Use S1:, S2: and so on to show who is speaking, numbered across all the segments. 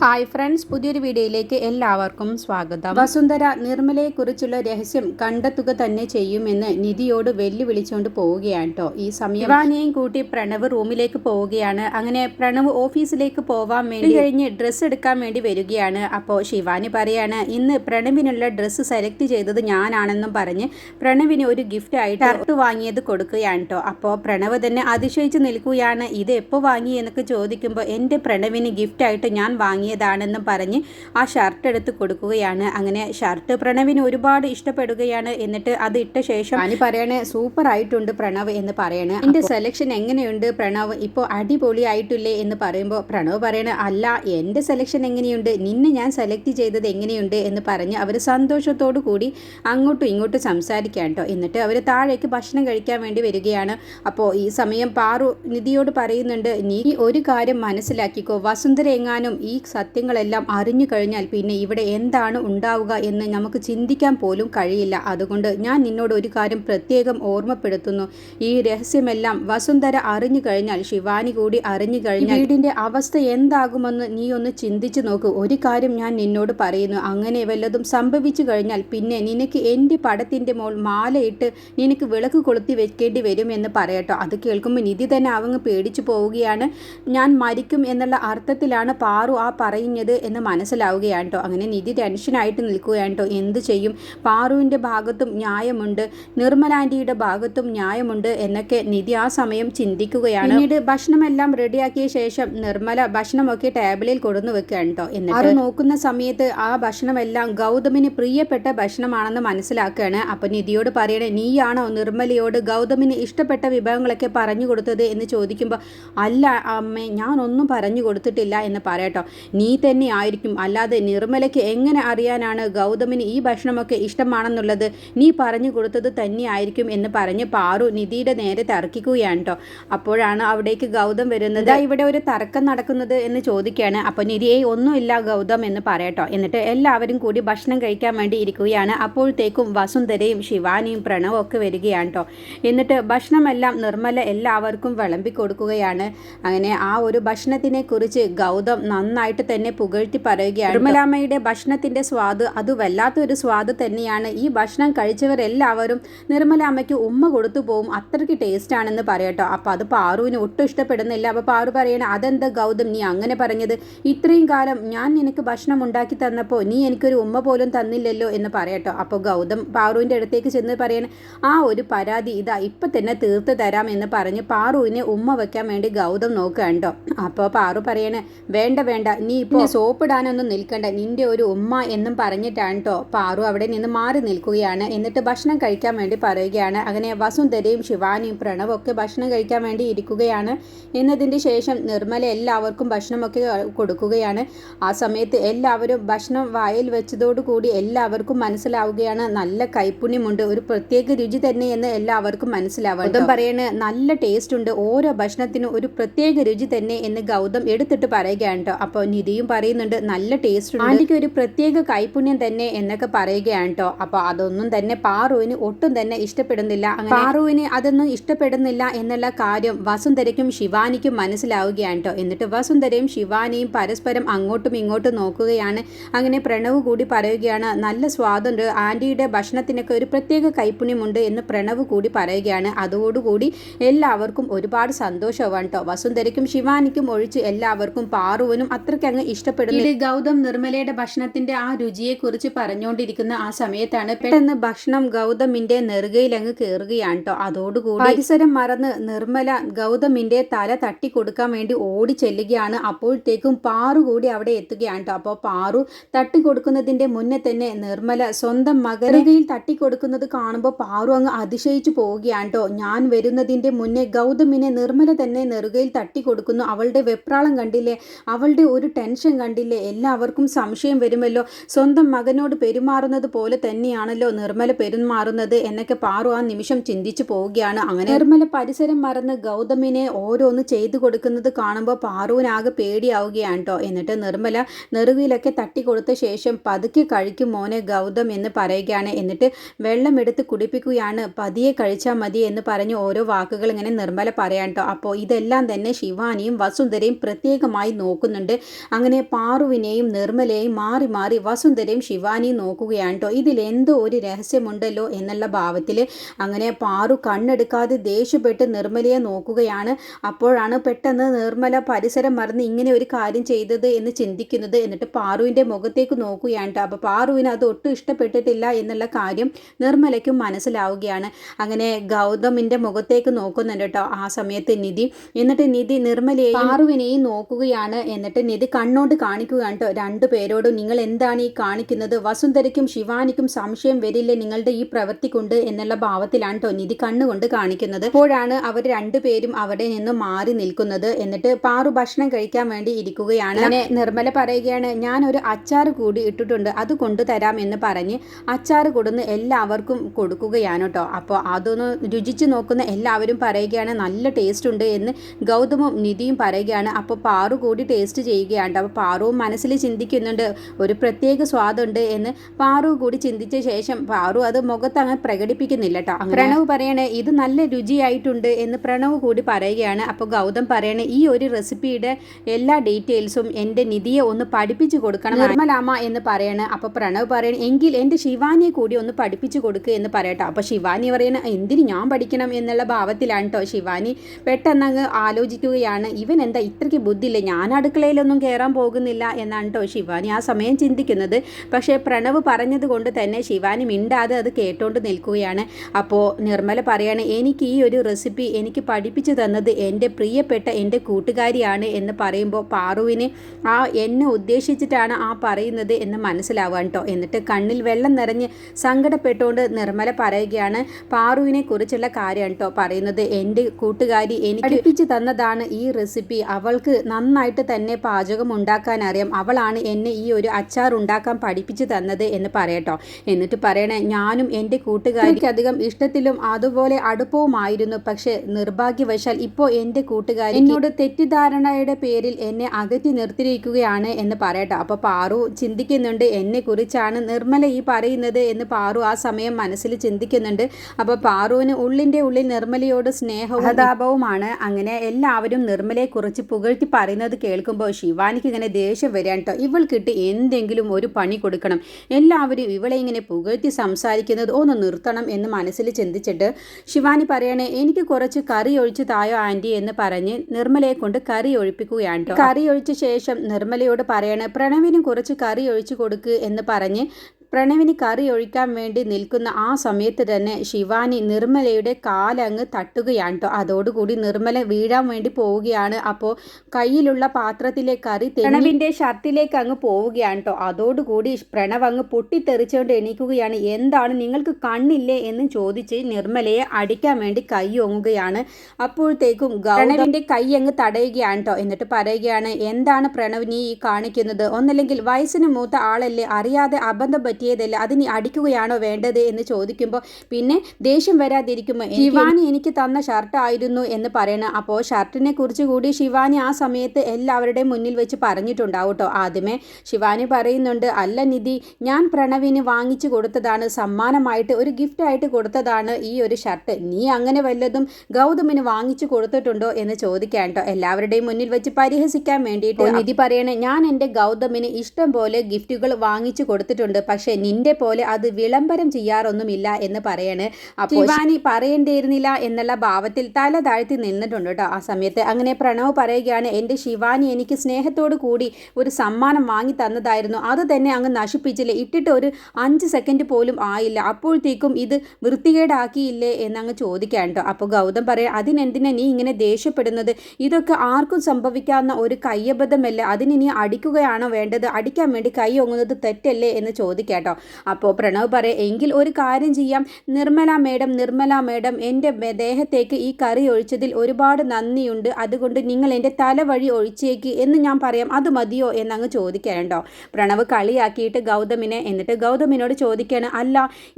S1: Hi friends പുതിയൊരു വീഡിയോയിലേക്ക് എല്ലാവർക്കും സ്വാഗതം. വസുന്ധര നിർമ്മലയെക്കുറിച്ചുള്ള രഹസ്യം കണ്ടെത്തുക തന്നെ ചെയ്യുമെന്ന് നിധിയോട് വെല്ലുവിളിച്ചുകൊണ്ട് പോവുകയാണ് കേട്ടോ ഈ സമയം ശിവാനിയെയും കൂട്ടി പ്രണവ് റൂമിലേക്ക് പോവുകയാണ്. അങ്ങനെ പ്രണവ് ഓഫീസിലേക്ക് പോവാൻ വേണ്ടി കഴിഞ്ഞ് ഡ്രസ്സ് എടുക്കാൻ വേണ്ടി വരികയാണ്. അപ്പോൾ ശിവാനി പറയാണ് ഇന്ന് പ്രണവിനുള്ള ഡ്രസ്സ് സെലക്ട് ചെയ്തത് ഞാനാണെന്നും പറഞ്ഞ് പ്രണവിന് ഒരു ഗിഫ്റ്റ് ആയിട്ട് ഷർട്ട് വാങ്ങിയത് കൊടുക്കുകയാണ് കേട്ടോ അപ്പോൾ പ്രണവ് തന്നെ അതിശയിച്ച് നിൽക്കുകയാണ് ഇത് എപ്പോൾ വാങ്ങി? എന്നൊക്കെ ചോദിക്കുമ്പോൾ എന്റെ പ്രണവിന് ഗിഫ്റ്റായിട്ട് ഞാൻ വാങ്ങിയതാണെന്നും പറഞ്ഞ് ആ ഷർട്ട് എടുത്ത് കൊടുക്കുകയാണ്. അങ്ങനെ ഷർട്ട് പ്രണവിന് ഒരുപാട് ഇഷ്ടപ്പെടുകയാണ്. എന്നിട്ട് അത് ഇട്ട ശേഷം അനി പറയണേ സൂപ്പർ ആയിട്ടുണ്ട് പ്രണവ് എന്ന് പറയണേ. എന്റെ സെലക്ഷൻ എങ്ങനെയുണ്ട് പ്രണവ്? ഇപ്പോൾ അടിപൊളി ആയിട്ടില്ലേ? എന്ന് പറയുമ്പോൾ പ്രണവ് പറയണ അല്ല എന്റെ സെലക്ഷൻ എങ്ങനെയുണ്ട്? നിന്നെ ഞാൻ സെലക്ട് ചെയ്തത് എങ്ങനെയുണ്ട്? എന്ന് പറഞ്ഞ് അവർ സന്തോഷത്തോടു കൂടി അങ്ങോട്ടും ഇങ്ങോട്ടും സംസാരിക്കാം കേട്ടോ എന്നിട്ട് അവർ താഴേക്ക് ഭക്ഷണം കഴിക്കാൻ വേണ്ടി വരികയാണ്. അപ്പോൾ ഈ സമയം പാറു നിധിയോട് പറയുന്നുണ്ട് നീ ഒരു കാര്യം മനസ്സിലാക്കിക്കോ. വസുന്ധര എങ്ങാനും ഈ സത്യങ്ങളെല്ലാം അറിഞ്ഞു കഴിഞ്ഞാൽ പിന്നെ ഇവിടെ എന്താണ് ഉണ്ടാവുക എന്ന് നമുക്ക് ചിന്തിക്കാൻ പോലും കഴിയില്ല. അതുകൊണ്ട് ഞാൻ നിന്നോട് ഒരു കാര്യം പ്രത്യേകം ഓർമ്മപ്പെടുത്തുന്നു. ഈ രഹസ്യമെല്ലാം വസുന്ധര അറിഞ്ഞു കഴിഞ്ഞാൽ ശിവാനി കൂടി അറിഞ്ഞു കഴിഞ്ഞാൽ വീടിന്റെ അവസ്ഥ എന്താകുമെന്ന് നീ ഒന്ന് ചിന്തിച്ചു നോക്കൂ. ഒരു കാര്യം ഞാൻ നിന്നോട് പറയുന്നു. അങ്ങനെ വല്ലതും സംഭവിച്ചു കഴിഞ്ഞാൽ പിന്നെ നിനക്ക് എന്റെ പടത്തിന്റെ മോൾ മാലയിട്ട് നിനക്ക് വിളക്ക് കൊളുത്തി വെക്കേണ്ടി വരും എന്ന് പറയട്ടോ. അത് കേൾക്കുമ്പോൾ നിധി തന്നെ അവങ്ങ് പേടിച്ചു പോവുകയാണ്. ഞാൻ മരിക്കും എന്നുള്ള അർത്ഥത്തിലാണ് പാറു ആ പറയുന്നത് എന്ന് മനസ്സിലാവുകയാണ് കേട്ടോ അങ്ങനെ നിധി ടെൻഷനായിട്ട് നിൽക്കുകയാണ് കേട്ടോ എന്ത് ചെയ്യും? പാറുവിന്റെ ഭാഗത്തും ന്യായമുണ്ട്. നിർമ്മലാന്റിയുടെ ഭാഗത്തും ന്യായമുണ്ട് എന്നൊക്കെ നിധി ആ സമയം ചിന്തിക്കുകയാണ്. പിന്നീട് ഭക്ഷണമെല്ലാം റെഡിയാക്കിയ ശേഷം നിർമ്മല ഭക്ഷണമൊക്കെ ടേബിളിൽ കൊടുന്നു വെക്കുകയാണ് കേട്ടോ എന്നിട്ട് നോക്കുന്ന സമയത്ത് ആ ഭക്ഷണമെല്ലാം ഗൗതമിന് പ്രിയപ്പെട്ട ഭക്ഷണമാണെന്ന് മനസ്സിലാക്കുകയാണ്. അപ്പോൾ നിധിയോട് പറയണേ നീയാണോ നിർമ്മലയോട് ഗൗതമിന് ഇഷ്ടപ്പെട്ട വിഭവങ്ങളൊക്കെ പറഞ്ഞു കൊടുത്തത്? എന്ന് ചോദിക്കുമ്പോൾ അല്ല അമ്മേ ഞാനൊന്നും പറഞ്ഞു കൊടുത്തിട്ടില്ല എന്ന് പറയട്ടോ നീ തന്നെ ആയിരിക്കും. അല്ലാതെ നിർമ്മലയ്ക്ക് എങ്ങനെ അറിയാനാണ് ഗൗതമിന് ഈ ഭക്ഷണമൊക്കെ ഇഷ്ടമാണെന്നുള്ളത്? നീ പറഞ്ഞു കൊടുത്തത് തന്നെയായിരിക്കും എന്ന് പറഞ്ഞ് പാറു നിധിയുടെ നേരെ തർക്കിക്കുകയാണ് കേട്ടോ അപ്പോഴാണ് അവിടേക്ക് ഗൗതം വരുന്നത്. ഇവിടെ ഒരു തർക്കം നടക്കുന്നത് എന്ന് ചോദിക്കുകയാണ്. അപ്പോൾ നിധിയെ ഒന്നുമില്ല ഗൗതം എന്ന് പറയട്ടോ എന്നിട്ട് എല്ലാവരും കൂടി ഭക്ഷണം കഴിക്കാൻ വേണ്ടി ഇരിക്കുകയാണ്. അപ്പോഴത്തേക്കും വസുന്ധരയും ശിവാനിയും പ്രണവും ഒക്കെ വരികയാണ് കേട്ടോ എന്നിട്ട് ഭക്ഷണമെല്ലാം നിർമ്മല എല്ലാവർക്കും വിളമ്പി കൊടുക്കുകയാണ്. അങ്ങനെ ആ ഒരു ഭക്ഷണത്തിനെ കുറിച്ച് ഗൗതം നന്നായിട്ട് തന്നെ പുകഴ്ത്തി പറയുകയാണ്. നിർമ്മലാമ്മയുടെ ഭക്ഷണത്തിന്റെ സ്വാദ് അത് വല്ലാത്തൊരു സ്വാദ് തന്നെയാണ്. ഈ ഭക്ഷണം കഴിച്ചവരെല്ലാവരും നിർമ്മലാമ്മയ്ക്ക് ഉമ്മ കൊടുത്തു പോകും അത്രയ്ക്ക് ടേസ്റ്റ് ആണെന്ന് പറയട്ടോ. അപ്പോൾ അത് പാറുവിന് ഒട്ടും ഇഷ്ടപ്പെടുന്നില്ല. അപ്പോൾ പാറു പറയണ അതെന്താ ഗൗതം നീ അങ്ങനെ പറഞ്ഞത്? ഇത്രയും കാലം ഞാൻ നിനക്ക് ഭക്ഷണം ഉണ്ടാക്കി തന്നപ്പോൾ നീ എനിക്കൊരു ഉമ്മ പോലും തന്നില്ലല്ലോ എന്ന് പറയട്ടോ. അപ്പോൾ ഗൗതം പാറുവിന്റെ അടുത്തേക്ക് ചെന്ന് പറയണ ആ ഒരു പരാതി ഇതാ ഇപ്പം തന്നെ തീർത്ത് തരാം എന്ന് പറഞ്ഞ് പാറുവിനെ ഉമ്മ വെക്കാൻ വേണ്ടി ഗൗതം നോക്കുകയുണ്ടോ അപ്പോൾ പാറു പറയണേ വേണ്ട വേണ്ട നീ ഇപ്പോൾ സോപ്പ് ഇടാനൊന്നും നിൽക്കണ്ട. നിന്റെ ഒരു ഉമ്മ എന്നും പറഞ്ഞിട്ടാണ് കേട്ടോ പാറു അവിടെ നിന്ന് മാറി നിൽക്കുകയാണ്. എന്നിട്ട് ഭക്ഷണം കഴിക്കാൻ വേണ്ടി പറയുകയാണ്. അങ്ങനെ വസുന്ധരയും ശിവാനിയും പ്രണവും ഒക്കെ ഭക്ഷണം കഴിക്കാൻ വേണ്ടി ഇരിക്കുകയാണ്. എന്നതിന്റെ ശേഷം നിർമ്മല എല്ലാവർക്കും ഭക്ഷണമൊക്കെ കൊടുക്കുകയാണ്. ആ സമയത്ത് എല്ലാവരും ഭക്ഷണം വായിൽ വെച്ചതോടുകൂടി എല്ലാവർക്കും മനസ്സിലാവുകയാണ്. നല്ല കൈപ്പുണ്യമുണ്ട്. ഒരു പ്രത്യേക രുചി തന്നെ എന്ന് എല്ലാവർക്കും മനസ്സിലാവും ഗൗതം പറയണ നല്ല ടേസ്റ്റ് ഉണ്ട്. ഓരോ ഭക്ഷണത്തിനും ഒരു പ്രത്യേക രുചി തന്നെ എന്ന് ഗൗതം എടുത്തിട്ട് പറയുകയാണ് കേട്ടോ അപ്പോൾ നിധിയും പറയുന്നുണ്ട്. നല്ല ടേസ്റ്റ് ആന്റിക്ക് ഒരു പ്രത്യേക കൈപുണ്യം തന്നെ എന്നൊക്കെ പറയുകയാണ് കേട്ടോ അപ്പോൾ അതൊന്നും തന്നെ പാറുവിന് ഒട്ടും തന്നെ ഇഷ്ടപ്പെടുന്നില്ല. പാറുവിന് അതൊന്നും ഇഷ്ടപ്പെടുന്നില്ല എന്നുള്ള കാര്യം വസുന്ധരയ്ക്കും ശിവാനിക്കും മനസ്സിലാവുകയാണ് കേട്ടോ എന്നിട്ട് വസുന്ധരയും ശിവാനിയും പരസ്പരം അങ്ങോട്ടും ഇങ്ങോട്ടും നോക്കുകയാണ്. അങ്ങനെ പ്രണവ് കൂടി പറയുകയാണ് നല്ല സ്വാദുണ്ട്. ആന്റിയുടെ ഭക്ഷണത്തിനൊക്കെ ഒരു പ്രത്യേക കൈപുണ്യമുണ്ട് എന്ന് പ്രണവ് കൂടി പറയുകയാണ്. അതോടുകൂടി എല്ലാവർക്കും ഒരുപാട് സന്തോഷമാണ് കേട്ടോ വസുന്ധരയ്ക്കും ശിവാനിക്കും ഒഴിച്ച് എല്ലാവർക്കും പാറുവിനും അത്രയ്ക്ക് അങ്ങ് ഇഷ്ടപ്പെടുന്നു. ഗൗതം നിർമ്മലയുടെ ഭക്ഷണത്തിന്റെ ആ രുചിയെ കുറിച്ച് പറഞ്ഞുകൊണ്ടിരിക്കുന്ന ആ സമയത്താണ് പെട്ടെന്ന് ഭക്ഷണം ഗൗതമിന്റെ നെറുകയിൽ അങ്ങ് കയറുകയാണ് കേട്ടോ അതോടുകൂടി പരിസരം മറന്ന് നിർമ്മല ഗൗതമിന്റെ തല തട്ടി കൊടുക്കാൻ വേണ്ടി ഓടി ചെല്ലുകയാണ്. അപ്പോഴത്തേക്കും പാറു കൂടി അവിടെ എത്തുകയാണ് കേട്ടോ അപ്പോൾ പാറു തട്ടി കൊടുക്കുന്നതിന്റെ മുന്നേ തന്നെ നിർമ്മല സ്വന്തം മകരകയിൽ തട്ടി കൊടുക്കുന്നത് കാണുമ്പോൾ പാറു അങ്ങ് അതിശയിച്ചു പോവുകയാണ് കേട്ടോ ഞാൻ വരുന്നതിന്റെ മുന്നേ ഗൗതമിനെ നിർമ്മല തന്നെ നെറുകയിൽ തട്ടി കൊടുക്കുന്നു അവളുടെ വെപ്രാളം കണ്ടില്ലേ? അവളുടെ ഒരു ടെൻഷൻ കണ്ടില്ലേ? എല്ലാവർക്കും സംശയം വരുമല്ലോ. സ്വന്തം മകനോട് പെരുമാറുന്നത് പോലെ തന്നെയാണല്ലോ നിർമ്മല പെരുമാറുന്നത് എന്നൊക്കെ പാറു ആ നിമിഷം ചിന്തിച്ചു പോവുകയാണ്. അങ്ങനെ നിർമ്മല പരിസരം മറന്ന് ഗൗതമിനെ ഓരോന്ന് ചെയ്തു കൊടുക്കുന്നത് കാണുമ്പോൾ പാറുവിനാകെ പേടിയാവുകയാണ് കേട്ടോ എന്നിട്ട് നിർമ്മല നെറുകിലൊക്കെ തട്ടി കൊടുത്ത ശേഷം പതുക്കെ കഴിക്കും മോനെ ഗൗതം എന്ന് പറയുകയാണ്. എന്നിട്ട് വെള്ളം എടുത്ത് കുടിപ്പിക്കുകയാണ്. പതിയെ കഴിച്ചാൽ മതി എന്ന് പറഞ്ഞ് ഓരോ വാക്കുകൾ ഇങ്ങനെ നിർമ്മല പറയാൻ കേട്ടോ അപ്പോൾ ഇതെല്ലാം തന്നെ ശിവാനിയും വസുന്ധരയും പ്രത്യേകമായി നോക്കുന്നുണ്ട്. അങ്ങനെ പാറുവിനെയും നിർമ്മലയെയും മാറി മാറി വസുന്ധരയും ശിവാനിയും നോക്കുകയാണ് കേട്ടോ ഇതിലെന്തോ ഒരു രഹസ്യമുണ്ടല്ലോ എന്നുള്ള ഭാവത്തിൽ അങ്ങനെ പാറു കണ്ണെടുക്കാതെ ദേഷ്യപ്പെട്ട് നിർമ്മലയെ നോക്കുകയാണ്. അപ്പോഴാണ് പെട്ടെന്ന് നിർമ്മല പരിസരം മറന്ന് ഇങ്ങനെ ഒരു കാര്യം ചെയ്തത് എന്ന് ചിന്തിക്കുന്നത് എന്നിട്ട് പാറുവിന്റെ മുഖത്തേക്ക് നോക്കുകയാണ് കേട്ടോ അപ്പോൾ പാറുവിന് അത് ഒട്ടും ഇഷ്ടപ്പെട്ടിട്ടില്ല എന്നുള്ള കാര്യം നിർമ്മലയ്ക്കും മനസ്സിലാവുകയാണ്. അങ്ങനെ ഗൗതമിന്റെ മുഖത്തേക്ക് നോക്കുന്നുണ്ട് കേട്ടോ ആ സമയത്ത് നിധി. എന്നിട്ട് നിധി നിർമ്മലയെയും പാറുവിനെയും നോക്കുകയാണ്. എന്നിട്ട് നിധി കണ്ണോണ്ട് കാണിക്കുകയാണ് കേട്ടോ രണ്ടു പേരോടും. നിങ്ങൾ എന്താണ് ഈ കാണിക്കുന്നത്? വസുന്ധരയ്ക്കും ശിവാനിക്കും സംശയം വരില്ലേ നിങ്ങളുടെ ഈ പ്രവൃത്തി കൊണ്ട് എന്നുള്ള ഭാവത്തിലാണ് കേട്ടോ നിധി കണ്ണുകൊണ്ട് കാണിക്കുന്നത്. അപ്പോഴാണ് അവർ രണ്ടുപേരും അവിടെ നിന്ന് മാറി നിൽക്കുന്നത്. എന്നിട്ട് പാറു ഭക്ഷണം കഴിക്കാൻ വേണ്ടി ഇരിക്കുകയാണ്. അങ്ങനെ നിർമ്മല പറയുകയാണ് ഞാൻ ഒരു അച്ചാർ കൂടി ഇട്ടിട്ടുണ്ട്. അത് കൊണ്ടുതരാം എന്ന് പറഞ്ഞ് അച്ചാർ കൊടുന്ന് എല്ലാവർക്കും കൊടുക്കുകയാണ് കേട്ടോ അപ്പോൾ അതൊന്ന് രുചിച്ച് നോക്കുന്ന എല്ലാവരും പറയുകയാണ് നല്ല ടേസ്റ്റ് ഉണ്ട് എന്ന് ഗൗതമും നിധിയും പറയുകയാണ്. അപ്പോൾ പാറു കൂടി ടേസ്റ്റ് ചെയ്യുകയാണ്. അപ്പോൾ പാറുവും മനസ്സിൽ ചിന്തിക്കുന്നുണ്ട്. ഒരു പ്രത്യേക സ്വാദുണ്ട് എന്ന് പാറു കൂടി ചിന്തിച്ച ശേഷം പാറു അത് മുഖത്ത് അങ്ങ് പ്രകടിപ്പിക്കുന്നില്ല കേട്ടോ പ്രണവ് പറയണേ ഇത് നല്ല രുചിയായിട്ടുണ്ട് എന്ന് പ്രണവ് കൂടി പറയുകയാണ്. അപ്പോൾ ഗൗതം പറയണേ ഈ ഒരു റെസിപ്പിയുടെ എല്ലാ ഡീറ്റെയിൽസും എന്റെ നിധിയെ ഒന്ന് പഠിപ്പിച്ചു കൊടുക്കണം. നിർമ്മലാമ എന്ന് പറയണ. അപ്പോൾ പ്രണവ് പറയണേ എങ്കിൽ എന്റെ ശിവാനിയെ കൂടി ഒന്ന് പഠിപ്പിച്ചു കൊടുക്കുക എന്ന് പറയട്ടോ. അപ്പോൾ ശിവാനി പറയണ എന്തിന് ഞാൻ പഠിക്കണം എന്നുള്ള ഭാവത്തിലാണ് കേട്ടോ ശിവാനി പെട്ടെന്ന് അങ്ങ് ആലോചിക്കുകയാണ്. ഇവൻ എന്താ ഇത്രയ്ക്ക് ബുദ്ധിയില്ല? ഞാൻ അടുക്കളയിലൊന്നും കയറാൻ പോകുന്നില്ല എന്നാണ് കേട്ടോ ശിവാനി. ആ സമയം ചിന്തിക്കുന്നത്. പക്ഷേ പ്രണവ് പറഞ്ഞത് കൊണ്ട് തന്നെ ശിവാനി മിണ്ടാതെ അത് കേട്ടോണ്ട് നിൽക്കുകയാണ്. അപ്പോൾ നിർമ്മല പറയാണ് എനിക്ക് ഈ ഒരു റെസിപ്പി എനിക്ക് പഠിപ്പിച്ചു തന്നത് എന്റെ പ്രിയപ്പെട്ട എന്റെ കൂട്ടുകാരിയാണ് എന്ന് പറയുമ്പോൾ പാറുവിന് ആ എന്നെ ഉദ്ദേശിച്ചിട്ടാണ് ആ പറയുന്നത് എന്ന് മനസ്സിലാവുക കേട്ടോ. എന്നിട്ട് കണ്ണിൽ വെള്ളം നിറഞ്ഞ് സങ്കടപ്പെട്ടുകൊണ്ട് നിർമ്മല പറയുകയാണ് പാറുവിനെ കുറിച്ചുള്ള കാര്യം കേട്ടോ പറയുന്നത്. എന്റെ കൂട്ടുകാരി എനിക്ക് പഠിപ്പിച്ചു തന്നതാണ് ഈ റെസിപ്പി. അവൾക്ക് നന്നായിട്ട് തന്നെ പാചകം ഉണ്ടാക്കാൻ അറിയാം. അവളാണ് എന്നെ ഈ ഒരു അച്ചാർ ഉണ്ടാക്കാൻ പഠിപ്പിച്ചു തന്നത് എന്ന് പറയട്ടോ. എന്നിട്ട് പറയണേ ഞാനും എന്റെ കൂട്ടുകാരിക്ക് അധികം ഇഷ്ടത്തിലും അതുപോലെ അടുപ്പവുമായിരുന്നു. പക്ഷെ നിർഭാഗ്യവശാൽ ഇപ്പോൾ എന്റെ കൂട്ടുകാരി എന്നോട് തെറ്റിദ്ധാരണയുടെ പേരിൽ എന്നെ അകറ്റി നിർത്തിയിരിക്കുകയാണ് എന്ന് പറയട്ടോ. അപ്പോൾ പാറു ചിന്തിക്കുന്നുണ്ട് എന്നെ കുറിച്ചാണ് നിർമ്മല ഈ പറയുന്നത് എന്ന് പാറു ആ സമയം മനസ്സിൽ ചിന്തിക്കുന്നുണ്ട്. അപ്പോൾ പാറുവിന് ഉള്ളിന്റെ ഉള്ളിൽ നിർമ്മലയോട് സ്നേഹവും അങ്ങനെ എല്ലാവരും നിർമ്മലയെക്കുറിച്ച് പുകഴ്ത്തി പറയുന്നത് കേൾക്കുമ്പോൾ ശിവാനിക്ക് ഇങ്ങനെ ദേഷ്യം വരാൻ കേട്ടോ ഇവൾക്കിട്ട് എന്തെങ്കിലും ഒരു പണി കൊടുക്കണം. എല്ലാവരും ഇവളെ ഇങ്ങനെ പുകഴ്ത്തി സംസാരിക്കുന്നത് ഒന്ന് നിർത്തണം എന്ന് മനസ്സിൽ ചിന്തിച്ചിട്ട് ശിവാനി പറയണേ എനിക്ക് കുറച്ച് കറി ഒഴിച്ച് തായോ ആന്റി എന്ന് പറഞ്ഞ് നിർമ്മലയെ കൊണ്ട് കറി ഒഴിപ്പിക്കുകയാണ്. കറി ഒഴിച്ച ശേഷം നിർമ്മലയോട് പറയണേ പ്രണവിനും കുറച്ച് കറി ഒഴിച്ചു കൊടുക്ക് എന്ന് പറഞ്ഞ് പ്രണവിന് കറി ഒഴിക്കാൻ വേണ്ടി നിൽക്കുന്ന ആ സമയത്ത് തന്നെ ശിവാനി നിർമ്മലയുടെ കാലങ്ങ് തട്ടുകയാണ് കേട്ടോ അതോടുകൂടി നിർമ്മല വീഴാൻ വേണ്ടി പോവുകയാണ്. അപ്പോൾ കയ്യിലുള്ള പാത്രത്തിലെ കറി പ്രണവിന്റെ ഷർട്ടിലേക്ക് അങ്ങ് പോവുകയാണ് കേട്ടോ അതോടുകൂടി പ്രണവ് അങ്ങ് പൊട്ടിത്തെറിച്ചുകൊണ്ട് എണീക്കുകയാണ്. എന്താണ് നിങ്ങൾക്ക് കണ്ണില്ലേ എന്ന് ചോദിച്ച് നിർമ്മലയെ അടിക്കാൻ വേണ്ടി കൈ ഒങ്ങുകയാണ് അപ്പോഴത്തേക്കും പ്രണവിന്റെ കൈ അങ്ങ് തടയുകയാണ് കേട്ടോ എന്നിട്ട് പറയുകയാണ് എന്താണ് പ്രണവ് നീ ഈ കാണിക്കുന്നത്? ഒന്നല്ലെങ്കിൽ വയസ്സിന് മൂത്ത ആളല്ലേ? അറിയാതെ അബദ്ധം പറ്റിയതല്ലേ അത് അതിന് അടിക്കുകയാണോ വേണ്ടത് എന്ന് ചോദിക്കുമ്പോൾ പിന്നെ ദേഷ്യം വരാതിരിക്കുമ്പോൾ ശിവാനി എനിക്ക് തന്ന ഷർട്ട് ആയിരുന്നു എന്ന് പറയണം. അപ്പോൾ ഷർട്ടിനെ കുറിച്ച് കൂടി ശിവാനി ആ സമയത്ത് എല്ലാവരുടെയും മുന്നിൽ വെച്ച് പറഞ്ഞിട്ടുണ്ടാവും കേട്ടോ ആദ്യമേ ശിവാനി പറയുന്നുണ്ട് അല്ല നിധി ഞാൻ പ്രണവിന് വാങ്ങിച്ചു കൊടുത്തതാണ്. സമ്മാനമായിട്ട് ഒരു ഗിഫ്റ്റ് ആയിട്ട് കൊടുത്തതാണ് ഈ ഒരു ഷർട്ട് നീ അങ്ങനെ വല്ലതും ഗൗതമിന് വാങ്ങിച്ചു കൊടുത്തിട്ടുണ്ടോ എന്ന് ചോദിക്കാൻ കേട്ടോ എല്ലാവരുടെയും മുന്നിൽ വെച്ച് പരിഹസിക്കാൻ വേണ്ടിയിട്ട് നിധി പറയണേ ഞാൻ എന്റെ ഗൗതമിന് ഇഷ്ടം പോലെ ഗിഫ്റ്റുകൾ വാങ്ങിച്ചു കൊടുത്തിട്ടുണ്ട്. പക്ഷെ നിന്റെ പോലെ അത് വിളംബരം ചെയ്യാറൊന്നുമില്ല എന്ന് പറയാണ്. ശിവാനി പറയേണ്ടിയിരുന്നില്ല എന്നുള്ള ഭാവത്തിൽ തല താഴ്ത്തി നിന്നിട്ടുണ്ട് കേട്ടോ ആ സമയത്ത്. അങ്ങനെ പ്രണവ് പറയുകയാണ് എന്റെ ശിവാനി എനിക്ക് സ്നേഹത്തോടു കൂടി ഒരു സമ്മാനം വാങ്ങി തന്നതായിരുന്നു. അത് തന്നെ അങ്ങ് നശിപ്പിച്ചില്ലേ? ഇട്ടിട്ട് ഒരു അഞ്ച് സെക്കൻഡ് പോലും ആയില്ല. അപ്പോഴത്തേക്കും ഇത് വൃത്തികേടാക്കിയില്ലേ? എന്നങ്ങ് ചോദിക്കാൻ കേട്ടോ. അപ്പോൾ ഗൗതം പറയാം അതിനെന്തിനാ നീ ഇങ്ങനെ ദേഷ്യപ്പെടുന്നത്? ഇതൊക്കെ ആർക്കും സംഭവിക്കാവുന്ന ഒരു കയ്യബദ്ധമല്ല? അതിന് നീ അടിക്കുകയാണോ വേണ്ടത്? അടിക്കാൻ വേണ്ടി കൈ ഒങ്ങുന്നത് തെറ്റല്ലേ? എന്ന് ചോദിക്കാട്ടോ അപ്പോൾ പ്രണവ് പറയാം എങ്കിൽ ഒരു കാര്യം ചെയ്യാം. നിർമ്മല മേഡം നിർമ്മല മേഡം എന്റെ ദേഹത്തേക്ക് ഈ കറി ഒഴിച്ചതിൽ ഒരുപാട് നന്ദിയുണ്ട്. അതുകൊണ്ട് നിങ്ങൾ എന്റെ തല വഴി ഒഴിച്ചേക്ക് എന്ന് ഞാൻ പറയാം. അത് മതിയോ? എന്നങ്ങ് ചോദിക്കണ്ടോ പ്രണവ് കളിയാക്കിയിട്ട് ഗൗതമിനെ എന്നിട്ട് ഗൗതമിനോട് ചോദിക്കുകയാണ് അല്ല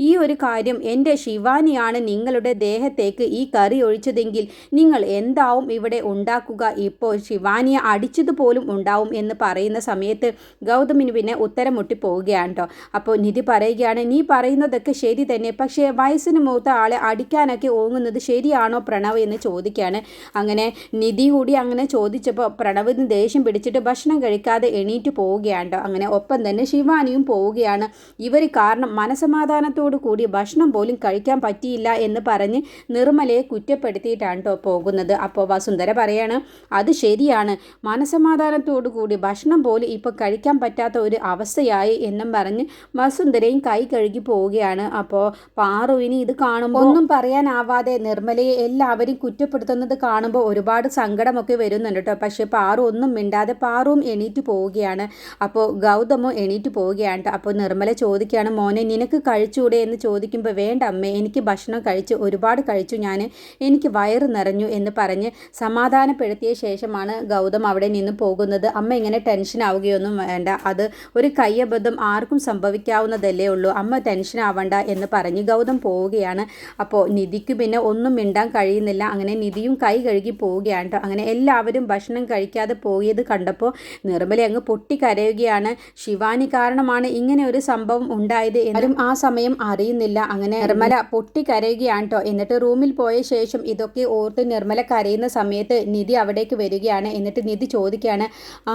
S1: ഈ ഒരു കാര്യം എന്റെ ശിവാനിയാണ് നിങ്ങളുടെ ദേഹത്തേക്ക് ഈ കറി ഒഴിച്ചതെങ്കിൽ നിങ്ങൾ എന്താവും ഇവിടെ ഉണ്ടാക്കുക? ഇപ്പോൾ ശിവാനിയെ അടിച്ചതുപോലും ഉണ്ടാവും എന്ന് പറയുന്ന സമയത്ത് ഗൗതമിന് പിന്നെ ഉത്തരം മുട്ടി പോവുകയാണ് കേട്ടോ. അപ്പോൾ അപ്പോൾ നിധി പറയുകയാണ് നീ പറയുന്നതൊക്കെ ശരി തന്നെ പക്ഷേ വയസ്സിന് മൂത്ത ആളെ അടിക്കാനൊക്കെ ഓങ്ങുന്നത് ശരിയാണോ പ്രണവ്? എന്ന് ചോദിക്കുകയാണ്. അങ്ങനെ നിധി കൂടി അങ്ങനെ ചോദിച്ചപ്പോൾ പ്രണവിന് ദേഷ്യം പിടിച്ചിട്ട് ഭക്ഷണം കഴിക്കാതെ എണീറ്റ് പോവുകയാണ്. അങ്ങനെ ഒപ്പം തന്നെ ശിവാനിയും പോവുകയാണ്. ഇവർ കാരണം മനസമാധാനത്തോടു കൂടി ഭക്ഷണം പോലും കഴിക്കാൻ പറ്റിയില്ല എന്ന് പറഞ്ഞ് നിർമ്മലയെ കുറ്റപ്പെടുത്തിയിട്ടാണ് പോകുന്നത്. അപ്പോൾ വസുന്ധര പറയാണ് അത് ശരിയാണ്. മനസമാധാനത്തോടു കൂടി ഭക്ഷണം പോലും ഇപ്പോൾ കഴിക്കാൻ പറ്റാത്ത ഒരു അവസ്ഥയായി എന്നും പറഞ്ഞ് വസുന്ധരയും കൈ കഴുകി പോവുകയാണ്. അപ്പോൾ പാറുവിന് ഇത് കാണുമ്പോൾ ഒന്നും പറയാനാവാതെ നിർമ്മലയെ എല്ലാവരും കുറ്റപ്പെടുത്തുന്നത് കാണുമ്പോൾ ഒരുപാട് സങ്കടമൊക്കെ വരുന്നുണ്ട് കേട്ടോ പക്ഷേ പാറു ഒന്നും മിണ്ടാതെ പാറുവും എണീറ്റ് പോവുകയാണ്. അപ്പോൾ ഗൗതമും എണീറ്റ് പോവുകയാണ്. അപ്പോൾ നിർമ്മല ചോദിക്കുകയാണ് മോനെ നിനക്ക് കഴിച്ചൂടെ? എന്ന് ചോദിക്കുമ്പോൾ വേണ്ട അമ്മേ എനിക്ക് ഭക്ഷണം കഴിച്ചു ഒരുപാട് കഴിച്ചു. ഞാൻ എനിക്ക് വയറ് നിറഞ്ഞു എന്ന് പറഞ്ഞ് സമാധാനപ്പെടുത്തിയ ശേഷമാണ് ഗൗതം അവിടെ നിന്ന് പോകുന്നത്. അമ്മ ഇങ്ങനെ ടെൻഷൻ ആവുകയൊന്നും വേണ്ട. അത് ഒരു കയ്യബദ്ധം ആർക്കും സംഭവിക്കാവുന്നതല്ലേ ഉള്ളൂ. അമ്മ ടെൻഷൻ ആവണ്ട എന്ന് പറഞ്ഞ് ഗൗതം പോവുകയാണ്. അപ്പോൾ നിധിക്ക് പിന്നെ ഒന്നും മിണ്ടാൻ കഴിയുന്നില്ല. അങ്ങനെ നിധിയും കൈ കഴുകി പോവുകയാണ് കേട്ടോ. അങ്ങനെ എല്ലാവരും ഭക്ഷണം കഴിക്കാതെ പോയത് കണ്ടപ്പോൾ നിർമ്മല അങ്ങ് പൊട്ടിക്കരയുകയാണ്. ശിവാനി കാരണമാണ് ഇങ്ങനെ ഒരു സംഭവം ഉണ്ടായത് എന്നാലും ആ സമയം അറിയുന്നില്ല. അങ്ങനെ നിർമ്മല പൊട്ടിക്കരയുകയാണ് കേട്ടോ. എന്നിട്ട് റൂമിൽ പോയ ശേഷം ഇതൊക്കെ ഓർത്ത് നിർമ്മല കരയുന്ന സമയത്ത് നിധി അവിടേക്ക് വരികയാണ്. എന്നിട്ട് നിധി ചോദിക്കുകയാണ്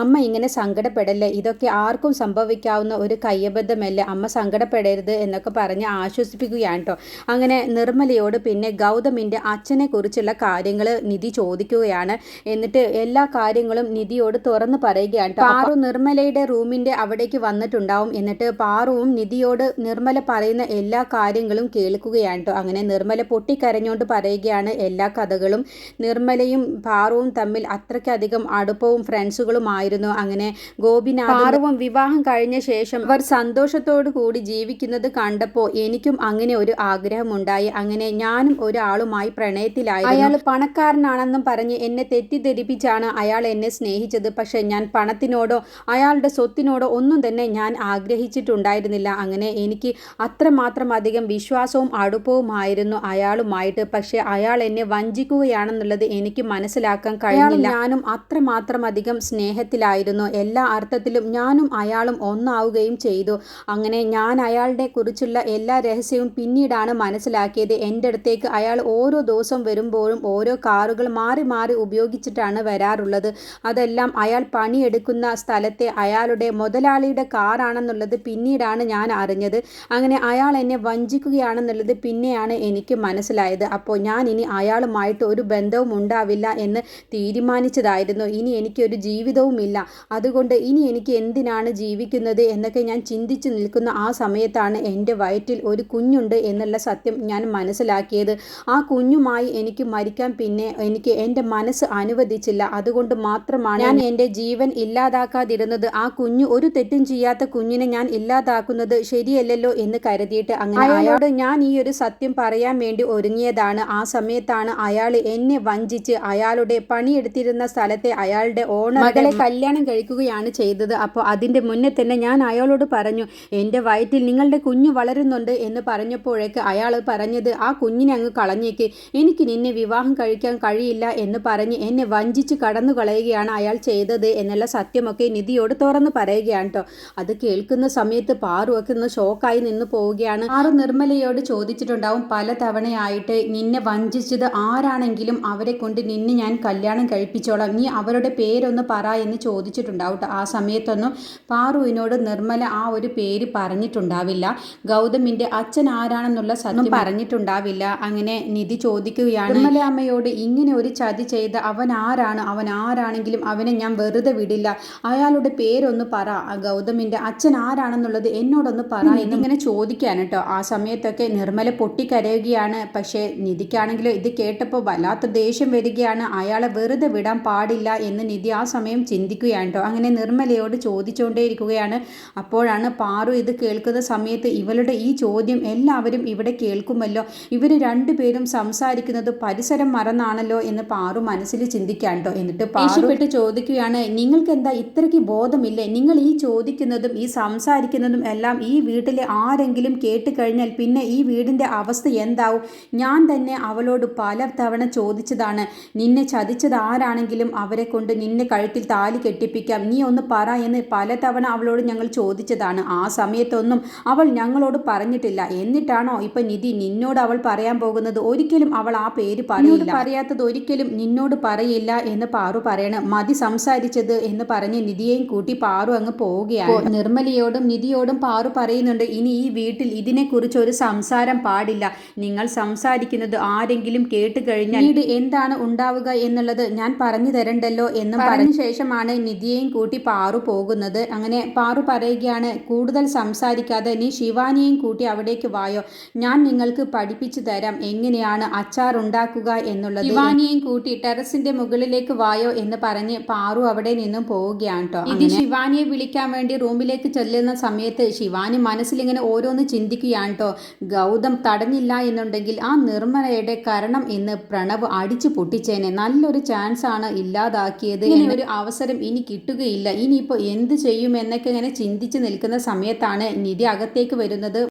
S1: അമ്മ ഇങ്ങനെ സങ്കടപ്പെടല്ലേ? ഇതൊക്കെ ആർക്കും സംഭവിക്കാവുന്ന ഒരു കയ്യബദ്ധമല്ലേ. അമ്മ സങ്കടപ്പെടരുത് എന്നൊക്കെ പറഞ്ഞ് ആശ്വസിപ്പിക്കുകയാണ് കേട്ടോ അങ്ങനെ നിർമ്മലയോട് പിന്നെ ഗൗതമിന്റെ അച്ഛനെക്കുറിച്ചുള്ള കാര്യങ്ങൾ നിധി ചോദിക്കുകയാണ്. എന്നിട്ട് എല്ലാ കാര്യങ്ങളും നിധിയോട് തുറന്നു പറയുകയാണ്. പാറു നിർമ്മലയുടെ റൂമിന്റെ അവിടേക്ക് വന്നിട്ടുണ്ടാവും. എന്നിട്ട് പാറുവും നിധിയോട് നിർമ്മല പറയുന്ന എല്ലാ കാര്യങ്ങളും കേൾക്കുകയാണ് കേട്ടോ അങ്ങനെ നിർമ്മല പൊട്ടിക്കരഞ്ഞുകൊണ്ട് പറയുകയാണ് എല്ലാ കഥകളും. നിർമ്മലയും പാറുവും തമ്മിൽ അത്രയ്ക്കധികം അടുപ്പവും ഫ്രണ്ട്സുകളുമായിരുന്നു അങ്ങനെ ഗോപിനാഥ് പാറുവും വിവാഹം കഴിഞ്ഞ ശേഷം അവർ സന്തോഷത്തോടു കൂടി ജീവിക്കുന്നത് കണ്ടപ്പോൾ എനിക്കും അങ്ങനെ ഒരു ആഗ്രഹമുണ്ടായി. അങ്ങനെ ഞാനും ഒരാളുമായി പ്രണയത്തിലായി അയാൾ പണക്കാരനാണെന്നും പറഞ്ഞ് എന്നെ തെറ്റിദ്ധരിപ്പിച്ചാണ് അയാൾ എന്നെ സ്നേഹിച്ചത്. പക്ഷെ ഞാൻ പണത്തിനോടോ അയാളുടെ സ്വത്തിനോടോ ഒന്നും തന്നെ ഞാൻ ആഗ്രഹിച്ചിട്ടുണ്ടായിരുന്നില്ല. അങ്ങനെ എനിക്ക് അത്രമാത്രം അധികം വിശ്വാസവും അടുപ്പവുമായിരുന്നു അയാളുമായിട്ട്. പക്ഷെ അയാൾ എന്നെ വഞ്ചിക്കുകയാണെന്നുള്ളത് എനിക്ക് മനസ്സിലാക്കാൻ കഴിഞ്ഞില്ല. ഞാനും അത്രമാത്രം അധികം സ്നേഹത്തിലായിരുന്നു. എല്ലാ അർത്ഥത്തിലും ഞാനും അയാളും ഒന്നാവുകയും ചെയ്തു. അങ്ങനെ ഞാൻ അയാളുടെ കുറിച്ചുള്ള എല്ലാ രഹസ്യവും പിന്നീടാണ് മനസ്സിലാക്കിയത്. എന്റെ അടുത്തേക്ക് അയാൾ ഓരോ ദിവസം വരുമ്പോഴും ഓരോ കാറുകൾ മാറി മാറി ഉപയോഗിച്ചിട്ടാണ് വരാറുള്ളത്. അതെല്ലാം അയാൾ പണിയെടുക്കുന്ന സ്ഥലത്തെ അയാളുടെ മുതലാളിയുടെ കാറാണെന്നുള്ളത് പിന്നീടാണ് ഞാൻ അറിഞ്ഞത്. അങ്ങനെ അയാൾ എന്നെ വഞ്ചിക്കുകയാണെന്നുള്ളത് പിന്നെയാണ് എനിക്ക് മനസ്സിലായത്. അപ്പോൾ ഞാൻ ഇനി അയാളുമായിട്ട് ഒരു ബന്ധവും ഉണ്ടാവില്ല എന്ന് തീരുമാനിച്ചതായിരുന്നു. ഇനി എനിക്കൊരു ജീവിതവുമില്ല. അതുകൊണ്ട് ഇനി എനിക്ക് എന്തിനാണ് ജീവിക്കുന്നത് എന്നൊക്കെ ഞാൻ ചിന്തിച്ചു നിൽക്കുന്ന ആ സമയത്താണ് എന്റെ വയറ്റിൽ ഒരു കുഞ്ഞുണ്ട് എന്നുള്ള സത്യം ഞാൻ മനസ്സിലാക്കിയത്. ആ കുഞ്ഞുമായി എനിക്ക് മരിക്കാൻ പിന്നെ എനിക്ക് എന്റെ മനസ്സ് അനുവദിച്ചില്ല. അതുകൊണ്ട് മാത്രമാണ് ഞാൻ എന്റെ ജീവൻ ഇല്ലാതാക്കാതിരുന്നത്. ആ കുഞ്ഞു ഒരു തെറ്റും ചെയ്യാത്ത കുഞ്ഞിനെ ഞാൻ ഇല്ലാതാക്കുന്നത് ശരിയല്ലല്ലോ എന്ന് കരുതിയിട്ട് അങ്ങനെ അയാളോട് ഞാൻ ഈ ഒരു സത്യം പറയാൻ വേണ്ടി ഒരുങ്ങിയതാണ്. ആ സമയത്താണ് അയാൾ എന്നെ വഞ്ചിച്ച് അയാളുടെ പണിയെടുത്തിരുന്ന സ്ഥലത്തെ അയാളുടെ ഓണർ മകളെ കല്യാണം കഴിക്കുകയാണ് ചെയ്തത്. അപ്പോൾ അതിന്റെ മുന്നേ തന്നെ ഞാൻ അയാളോട് പറഞ്ഞു എന്റെ വയറ്റിൽ നിങ്ങളുടെ കുഞ്ഞു വളരുന്നുണ്ട് എന്ന് പറഞ്ഞപ്പോഴേക്ക് അയാൾ പറഞ്ഞത് ആ കുഞ്ഞിനെ അങ്ങ് കളഞ്ഞേക്ക്. എനിക്ക് നിന്നെ വിവാഹം കഴിക്കാൻ കഴിയില്ല എന്ന് പറഞ്ഞ് എന്നെ വഞ്ചിച്ച് കടന്നു കളയുകയാണ് അയാൾ ചെയ്തത് എന്നുള്ള സത്യമൊക്കെ നിധിയോട് തുറന്ന് പറയുകയാണ് കേട്ടോ അത് കേൾക്കുന്ന സമയത്ത് പാറുവൊക്കെ ഒന്ന് ഷോക്കായി നിന്ന് പോവുകയാണ്. പാറു നിർമ്മലയോട് ചോദിച്ചിട്ടുണ്ടാവും പല തവണയായിട്ട് നിന്നെ വഞ്ചിച്ചത് ആരാണെങ്കിലും അവരെ കൊണ്ട് നിന്നെ ഞാൻ കല്യാണം കഴിപ്പിച്ചോളാം. നീ അവരുടെ പേരൊന്ന് പറ എന്ന് ചോദിച്ചിട്ടുണ്ടാവും ട്ടോ. ആ സമയത്തൊന്നും പാറുവിനോട് നിർമ്മല ആ ഒരു പേര് പറഞ്ഞിട്ടുണ്ടാവില്ല. ഗൗതമിന്റെ അച്ഛൻ ആരാണെന്നുള്ള സത്യം പറഞ്ഞിട്ടുണ്ടാവില്ല. അങ്ങനെ നിധി ചോദിക്കുകയാണ്. അമ്മയോട് ഇങ്ങനെ ഒരു ചതി ചെയ്ത അവൻ ആരാണ്? അവൻ ആരാണെങ്കിലും അവനെ ഞാൻ വെറുതെ വിടില്ല. അയാളുടെ പേരൊന്ന് പറ. ഗൗതമിന്റെ ഗൗതമിന്റെ അച്ഛൻ ആരാണെന്നുള്ളത് എന്നോടൊന്ന് പറ എന്നിങ്ങനെ ചോദിക്കാൻ കേട്ടോ. ആ സമയത്തൊക്കെ നിർമ്മല പൊട്ടിക്കരയുകയാണ്. പക്ഷേ നിധിക്കാണെങ്കിലും ഇത് കേട്ടപ്പോൾ വല്ലാത്ത ദേഷ്യം വരികയാണ്. അയാളെ വെറുതെ വിടാൻ പാടില്ല എന്ന് നിധി ആ സമയം ചിന്തിക്കുകയാണ് കേട്ടോ. അങ്ങനെ നിർമ്മലയോട് ചോദിച്ചുകൊണ്ടേയിരിക്കുകയാണ് അപ്പോഴാണ് പാറു ഇത് കേൾക്കുന്ന സമയത്ത് ഇവളുടെ ഈ ചോദ്യം എല്ലാവരും ഇവിടെ കേൾക്കുമല്ലോ. ഇവർ രണ്ടുപേരും സംസാരിക്കുന്നത് പരിസരം മറന്നാണല്ലോ എന്ന് പാറു മനസ്സിൽ ചിന്തിക്കാണ്ടോ എന്നിട്ട് പാറുപെട്ട് ചോദിക്കുകയാണ് നിങ്ങൾക്ക് എന്താ ഇത്രയ്ക്ക് ബോധമില്ലേ? നിങ്ങൾ ഈ ചോദിക്കുന്നതും ഈ സംസാരിക്കുന്നതും എല്ലാം ഈ വീട്ടിലെ ആരെങ്കിലും കേട്ട് കഴിഞ്ഞാൽ പിന്നെ ഈ വീടിന്റെ അവസ്ഥ എന്താവും? ഞാൻ തന്നെ അവളോട് പല തവണ ചോദിച്ചതാണ്. നിന്നെ ചതിച്ചത് ആരാണെങ്കിലും അവരെ കൊണ്ട് നിന്നെ കഴുത്തിൽ താലി കെട്ടിപ്പിക്കാം. നീ ഒന്ന് പറ എന്ന് പലതവണ അവളോട് ഞങ്ങൾ ചോദിച്ചതാണ്. ആ സമയത്തൊന്നും അവൾ ഞങ്ങളോട് പറഞ്ഞിട്ടില്ല. എന്നിട്ടാണോ ഇപ്പൊ നിധി നിന്നോട് അവൾ പറയാൻ പോകുന്നത്? ഒരിക്കലും അവൾ ആ പേര് പറയില്ല. പറയാത്തത് ഒരിക്കലും നിന്നോട് പറയില്ല എന്ന് പാറു പറയണം. മതി സംസാരിച്ചത് എന്ന് പറഞ്ഞ് നിധിയെയും കൂട്ടി പാറു അങ്ങ് പോവുകയാണ്. നിർമ്മലിയോടും നിധിയോടും പാറു പറയുന്നുണ്ട് ഇനി ഈ വീട്ടിൽ ഇതിനെക്കുറിച്ച് ഒരു സംസാരം പാടില്ല. നിങ്ങൾ സംസാരിക്കുന്നത് ആരെങ്കിലും കേട്ട് കഴിഞ്ഞാൽ വീട് എന്താണ് ഉണ്ടാവുക എന്നുള്ളത് ഞാൻ പറഞ്ഞു തരണ്ടല്ലോ എന്നും പറഞ്ഞ ശേഷമാണ് നിധിയെയും കൂട്ടി പാറു പോകുന്നത്. അങ്ങനെ പാറു പറയുകയാണ് കൂടുതൽ സംസാരിക്കാതെ നീ ശിവാനിയും കൂട്ടി അവിടേക്ക് വായോ? ഞാൻ നിങ്ങൾക്ക് പഠിപ്പിച്ചു തരാം. എങ്ങനെയാണ് അച്ചാർ ഉണ്ടാക്കുക എന്നുള്ളത്? ശിവാനിയും കൂട്ടി ടെറസിന്റെ മുകളിലേക്ക് വായോ എന്ന് പറഞ്ഞ് പാറു അവിടെ നിന്നും പോവുകയാണ് കേട്ടോ ഇത് ശിവാനിയെ വിളിക്കാൻ വേണ്ടി റൂമിലേക്ക് ചെല്ലുന്ന സമയത്ത് ശിവാനി മനസ്സിലിങ്ങനെ ഓരോന്ന് ചിന്തിക്കുകയാണ് കേട്ടോ ഗൗതം തടഞ്ഞില്ല എന്നുണ്ടെങ്കിൽ ആ നിർമ്മലയുടെ കരണം എന്ന് പ്രണവ് അടിച്ചു പൊട്ടിച്ചേനെ. നല്ലൊരു ചാൻസ് ആണ് ഇല്ലാതാക്കിയത്. ഇനി ഒരു അവസരം ഇനി കിട്ടുകയില്ല. ഇനിയിപ്പോൾ എന്ത് ചെയ്യും എന്നൊക്കെ ഇങ്ങനെ ചിന്തിച്ച് നിൽക്കുന്ന സമയത്താണ് നിധി അകത്തേക്ക് വരുന്നത്.